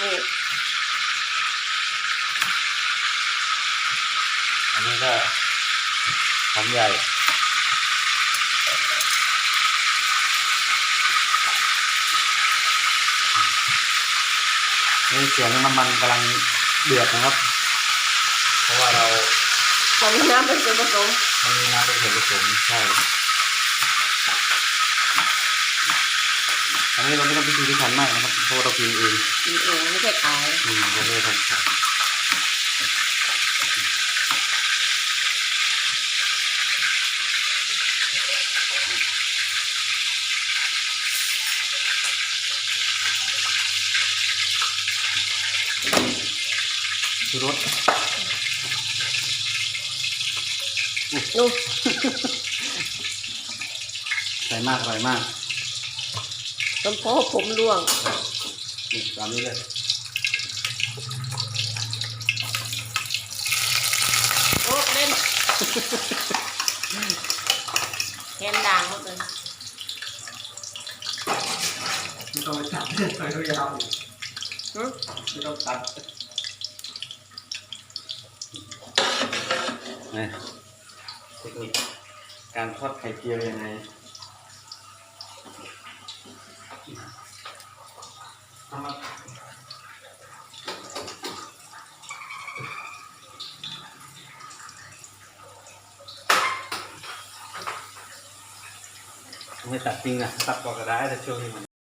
นี่อันนี้ก็หอมใหญ่นี่เสียงน้ำมันกำลังเดือดนะครับ เพราะว่าเราตอนนี้น้ำเป็นส่วนผสมมันมีน้ำเป็นส่วนผสมใช่ นนี้เราไม่ต้องพิถีพิถันมากนะครับเพราะว่าเรากินเองกินเองไม่ใช่ขายอืมเราไม่ได้ทำขายชูรสนู่นใส่มากอร่อยมาก ต้นโพผมร่วงนี่ตามนี้เลยโอ้เล่นแคนด่างหมดเลยไม่ต้องไปตัดไปยาวหึไม่ต้องตัดนี่เทคนิคการทอดไข่เจียวยังไงเอามา ไม่ตัดจริงอะตัดก่อนก็ได้แต่ช่วงนี้มัน